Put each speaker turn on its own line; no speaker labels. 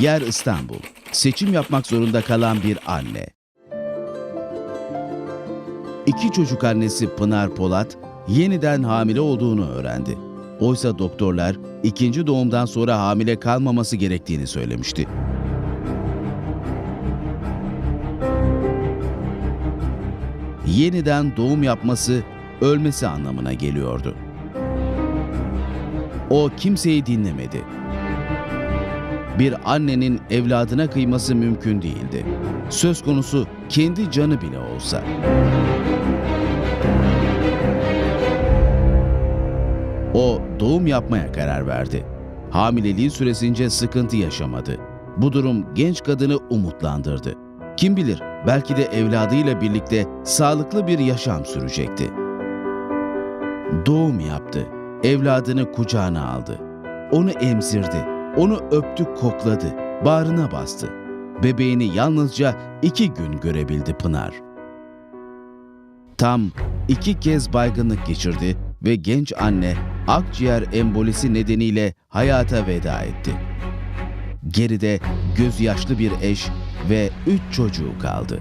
Yer İstanbul. Seçim yapmak zorunda kalan bir anne. İki çocuk annesi Pınar Polat yeniden hamile olduğunu öğrendi. Oysa doktorlar ikinci doğumdan sonra hamile kalmaması gerektiğini söylemişti. Yeniden doğum yapması ölmesi anlamına geliyordu. O kimseyi dinlemedi. Bir annenin evladına kıyması mümkün değildi. Söz konusu kendi canı bile olsa. O doğum yapmaya karar verdi. Hamileliği süresince sıkıntı yaşamadı. Bu durum genç kadını umutlandırdı. Kim bilir belki de evladıyla birlikte sağlıklı bir yaşam sürecekti. Doğum yaptı. Evladını kucağına aldı. Onu emzirdi. Onu öptü kokladı. Bağrına bastı. Bebeğini yalnızca iki gün görebildi Pınar. Tam iki kez baygınlık geçirdi ve genç anne akciğer embolisi nedeniyle hayata veda etti. Geride gözyaşlı bir eş ve üç çocuğu kaldı.